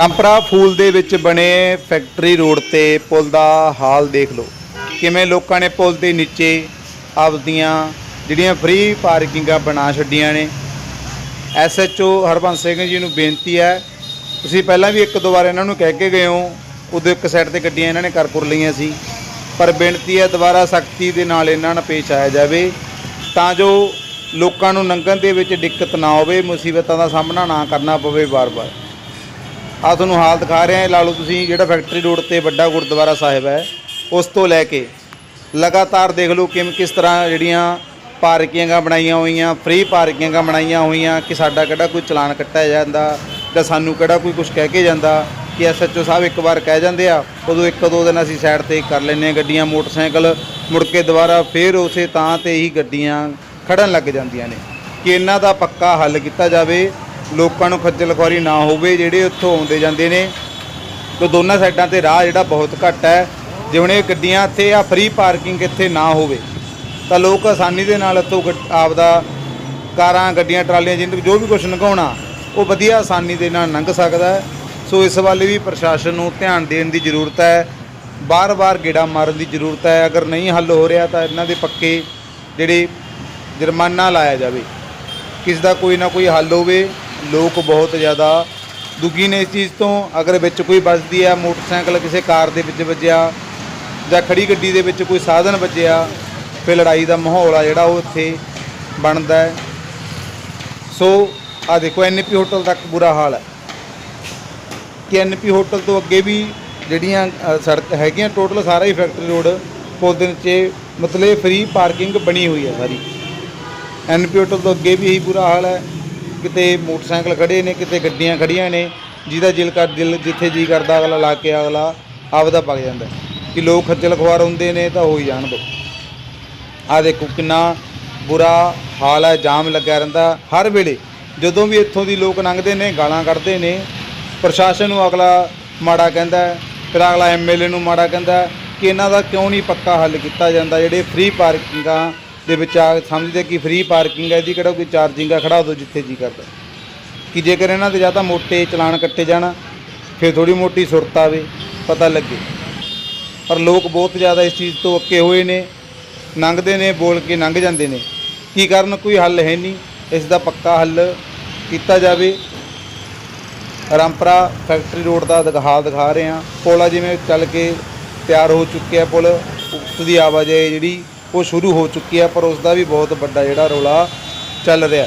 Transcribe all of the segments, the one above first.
ਕੰਪਰਾ ਫੂਲ ਦੇ ਵਿੱਚ ਬਣੇ ਫੈਕਟਰੀ ਰੋਡ ਤੇ ਪੁਲ ਦਾ ਹਾਲ ਦੇਖ ਲਓ। ਕਿਵੇਂ ਲੋਕਾਂ ਨੇ ਪੁਲ ਦੇ ਨੀਚੇ ਆਪਦੀਆਂ ਜਿਹੜੀਆਂ ਫ੍ਰੀ ਪਾਰਕਿੰਗਾਂ ਬਣਾ ਛੱਡੀਆਂ ਨੇ। ਐਸਐਚਓ ਹਰਬੰਸ ਸਿੰਘ ਜੀ ਨੂੰ ਬੇਨਤੀ ਹੈ, ਤੁਸੀਂ ਪਹਿਲਾਂ ਵੀ ਇੱਕ ਦੋ ਵਾਰ ਇਹਨਾਂ ਨੂੰ ਕਹਿ ਕੇ ਗਏ ਹੋ, ਉਦੋਂ ਇੱਕ ਸਾਈਡ ਤੇ ਗੱਡੀਆਂ ਇਹਨਾਂ ਨੇ ਕਰਪੁਰ ਲਈਆਂ ਸੀ। ਪਰ ਬੇਨਤੀ ਹੈ ਦੁਬਾਰਾ ਸਖਤੀ ਦੇ ਨਾਲ ਇਹਨਾਂ ਨਾਲ ਪੇਸ਼ ਆਇਆ ਜਾਵੇ, ਤਾਂ ਜੋ ਲੋਕਾਂ ਨੂੰ ਲੰਘਣ ਦੇ ਵਿੱਚ ਦਿੱਕਤ ਨਾ ਹੋਵੇ, ਮੁਸੀਬਤਾਂ ਦਾ ਸਾਹਮਣਾ ਨਾ ਕਰਨਾ ਪਵੇ ਵਾਰ-ਵਾਰ। ਆ ਤੁਹਾਨੂੰ ਹਾਲ ਦਿਖਾ ਰਹੇ ਹਾਂ। ਲਾ ਲਓ ਤੁਸੀਂ, ਜਿਹੜਾ ਫੈਕਟਰੀ ਰੋਡ ਤੇ ਵੱਡਾ ਗੁਰਦੁਆਰਾ ਸਾਹਿਬ ਹੈ, ਉਸ ਤੋਂ ਲੈ ਕੇ ਲਗਾਤਾਰ ਦੇਖ ਲਓ ਕਿ ਕਿਸ ਤਰ੍ਹਾਂ ਜਿਹੜੀਆਂ ਪਾਰਕਿੰਗਾਂ ਬਣਾਈਆਂ ਹੋਈਆਂ ਫ੍ਰੀ ਪਾਰਕਿੰਗਾਂ ਬਣਾਈਆਂ ਹੋਈਆਂ, ਕਿ ਸਾਡਾ ਕਿਹੜਾ ਕੋਈ ਚਲਾਨ ਕੱਟਿਆ ਜਾਂਦਾ, ਜਾਂ ਸਾਨੂੰ ਕਿਹੜਾ ਕੋਈ ਕੁਝ ਕਹਿ ਕੇ ਜਾਂਦਾ, ਕਿ ਐਸਐਚਓ ਸਾਹਿਬ ਇੱਕ ਵਾਰ ਕਹਿ ਜਾਂਦੇ ਆ, ਉਦੋਂ ਇੱਕ ਦੋ ਦਿਨ ਅਸੀਂ ਸਾਈਡ ਤੇ ਕਰ ਲੈਂਦੇ ਹਾਂ ਗੱਡੀਆਂ, ਮੋਟਰਸਾਈਕਲ, ਮੁੜ ਕੇ ਦੁਬਾਰਾ ਫੇਰ ਉਸੇ ਤਾਂ ਤੇ ਹੀ ਗੱਡੀਆਂ ਖੜਨ ਲੱਗ ਜਾਂਦੀਆਂ ਨੇ। ਕਿ ਇਹਨਾਂ ਦਾ ਪੱਕਾ ਹੱਲ ਕੀਤਾ ਜਾਵੇ ਲੋਕਾਂ ਨੂੰ ਖੱਜਲ ਖੁਆਰੀ ਨਾ ਹੋਵੇ, ਜਿਹੜੇ ਉੱਥੋਂ ਆਉਂਦੇ ਜਾਂਦੇ ਨੇ। ਤੇ ਦੋਨਾਂ ਸਾਈਡਾਂ ਤੇ ਰਾਹ ਜਿਹੜਾ ਬਹੁਤ ਘੱਟ ਹੈ। ਜਿਵੇਂ ਇਹ ਗੱਡੀਆਂ ਇੱਥੇ ਆ ਫ੍ਰੀ ਪਾਰਕਿੰਗ ਇੱਥੇ ਨਾ ਹੋਵੇ, ਤਾਂ ਲੋਕ ਆਸਾਨੀ ਦੇ ਨਾਲ ਇੱਥੋਂ ਗੱਡ- ਆਪਦਾ ਕਾਰਾਂ, ਗੱਡੀਆਂ, ਟਰਾਲੀਆਂ ਜਿੰਦ ਜੋ ਵੀ ਕੁਝ ਲੰਘਾਉਣਾ, ਉਹ ਵਧੀਆ ਆਸਾਨੀ ਦੇ ਨਾਲ ਲੰਘ ਸਕਦਾ ਸੋ ਇਸ ਵੱਲ ਵੀ ਪ੍ਰਸ਼ਾਸਨ ਨੂੰ ਧਿਆਨ ਦੇਣ ਦੀ ਜ਼ਰੂਰਤ ਹੈ। ਬਾਰ-ਬਾਰ ਗੇੜਾ ਮਾਰਨ ਦੀ ਜ਼ਰੂਰਤ ਹੈ। ਅਗਰ ਨਹੀਂ ਹੱਲ ਹੋ ਰਿਹਾ, ਤਾਂ ਇਹਨਾਂ ਦੇ ਪੱਕੇ ਜਿਹੜੇ ਜੁਰਮਾਨਾ ਲਾਇਆ ਜਾਵੇ। ਕਿਸ ਦਾ ਕੋਈ ਨਾ ਕੋਈ ਹੱਲ ਹੋਵੇ। ਲੋਕ ਬਹੁਤ ਜ਼ਿਆਦਾ ਦੁਖੀ ਨੇ ਇਸ ਚੀਜ਼ ਤੋਂ। ਅਗਰ ਵਿੱਚ ਕੋਈ ਵੱਜਦੀ ਆ, ਮੋਟਰਸਾਈਕਲ ਕਿਸੇ ਕਾਰ ਦੇ ਵਿੱਚ ਵੱਜਿਆ ਜਾਂ ਖੜੀ ਗੱਡੀ ਦੇ ਵਿੱਚ ਕੋਈ ਸਾਧਨ ਵੱਜਿਆ, ਫਿਰ ਲੜਾਈ ਦਾ ਮਾਹੌਲ ਆ ਜਿਹੜਾ ਉਹ ਇੱਥੇ ਬਣਦਾ ਹੈ। ਸੋ ਆ ਦੇਖੋ ਐਨਪੀ ਹੋਟਲ ਤੱਕ ਬੁਰਾ ਹਾਲ ਹੈ। ਕਿ ਐਨਪੀ ਹੋਟਲ ਤੋਂ ਅੱਗੇ ਵੀ ਜਿਹੜੀਆਂ ਸੜਕ ਹੈਗੀਆਂ, ਟੋਟਲ ਸਾਰਾ ਹੀ ਫੈਕਟਰੀ ਰੋਡ ਪੁਲ ਦੇ ਨੀਚੇ ਮਤਲਬ ਫ੍ਰੀ ਪਾਰਕਿੰਗ ਬਣੀ ਹੋਈ ਹੈ ਸਾਰੀ। ਐਨਪੀ ਹੋਟਲ ਤੋਂ ਅੱਗੇ ਵੀ ਇਹੀ ਬੁਰਾ ਹਾਲ ਹੈ। ਕਿਤੇ ਮੋਟਰਸਾਈਕਲ ਖੜੇ ਨੇ, ਕਿਤੇ ਗੱਡੀਆਂ ਖੜੀਆਂ ਨੇ, ਜਿਹਦਾ ਜਿਲ ਕਰ, ਦਿਲ ਜਿੱਥੇ ਜੀ ਕਰਦਾ ਅਗਲਾ ਲਾ ਕੇ ਅਗਲਾ ਆਪਦਾ ਪੱਕ ਜਾਂਦਾ। ਕਿ ਲੋਕ ਖੱਜਲ ਖੁਆਰ ਹੁੰਦੇ ਨੇ ਤਾਂ ਹੋ ਹੀ ਜਾਣ ਦੋ। ਆ ਦੇਖੋ ਕਿੰਨਾ ਬੁਰਾ ਹਾਲ ਹੈ, ਜਾਮ ਲੱਗਿਆ ਰਹਿੰਦਾ। ਹਰ ਵੇਲੇ ਜਦੋਂ ਵੀ ਇੱਥੋਂ ਦੀ ਲੋਕ ਲੰਘਦੇ ਨੇ, ਗਾਲਾਂ ਕੱਢਦੇ ਨੇ, ਪ੍ਰਸ਼ਾਸਨ ਨੂੰ ਅਗਲਾ ਮਾੜਾ ਕਹਿੰਦਾ ਫਿਰ ਅਗਲਾ ਐਮਐਲਏ ਨੂੰ ਮਾੜਾ ਕਹਿੰਦਾ ਕਿ ਇਹਨਾਂ ਦਾ ਕਿਉਂ ਨਹੀਂ ਪੱਕਾ ਹੱਲ ਕੀਤਾ ਜਾਂਦਾ, ਜਿਹੜੇ ਫ੍ਰੀ ਪਾਰਕਿੰਗਾਂ ਦੇ ਵਿੱਚ ਆ ਸਮਝਦੇ ਕਿ ਫ੍ਰੀ ਪਾਰਕਿੰਗ ਹੈ, ਇਹਦੀ ਕਿਹੜਾ ਕੋਈ ਚਾਰਜਿੰਗ ਆ, ਖੜਾ ਦੋ ਜਿੱਥੇ ਜੀ ਕਰਦਾ। ਕਿ ਜੇਕਰ ਇਹਨਾਂ ਦੇ ਜਾਂ ਤਾਂ ਮੋٹے ਚਲਾਨ ਕੱਟੇ ਜਾਣ, ਫਿਰ ਥੋੜੀ ਮੋਟੀ ਸੁਰਤ ਆਵੇ, ਪਤਾ ਲੱਗੇ। ਪਰ ਲੋਕ ਬਹੁਤ ਜ਼ਿਆਦਾ ਇਸ ਚੀਜ਼ ਤੋਂ ਅੱਕੇ ਹੋਏ ਨੇ ਲੰਘਦੇ ਨੇ, ਬੋਲ ਕੇ ਲੰਘ ਜਾਂਦੇ ਨੇ। ਕੀ ਕਰਨ? ਕੋਈ ਹੱਲ ਹੈ ਨਹੀਂ। ਇਸ ਦਾ ਪੱਕਾ ਹੱਲ ਕੀਤਾ ਜਾਵੇ। ਰਾਮਪਰਾ ਫੈਕਟਰੀ ਰੋਡ ਦਾ ਦਿਖਾ ਦਿਖਾ ਰਹੇ ਹਾਂ। ਪੁਲ ਆ ਜਿਵੇਂ ਚੱਲ ਕੇ ਤਿਆਰ ਹੋ ਚੁੱਕਿਆ ਪੁਲ, ਉਸ ਦੀ ਆਵਾਜਾਈ ਜਿਹੜੀ ਉਹ ਸ਼ੁਰੂ ਹੋ ਚੁੱਕੀ ਹੈ ਪਰ ਉਸ ਦਾ ਵੀ ਬਹੁਤ ਵੱਡਾ ਜਿਹੜਾ ਰੌਲਾ ਚੱਲ ਰਿਹਾ।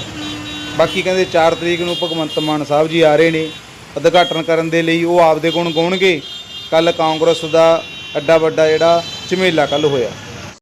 ਬਾਕੀ ਕਹਿੰਦੇ 4 ਤਰੀਕ ਨੂੰ ਭਗਵੰਤ ਮਾਨ ਸਾਹਿਬ ਜੀ ਆ ਰਹੇ ਨੇ। ਉਦਘਾਟਨ ਕਰਨ ਦੇ ਲਈ ਉਹ ਆਪਦੇ ਗੁਣ ਗਾਉਣਗੇ। ਕੱਲ ਕਾਂਗਰਸ ਦਾ ਐਡਾ ਵੱਡਾ ਜਿਹੜਾ ਝਮੇਲਾ ਕੱਲ ਹੋਇਆ।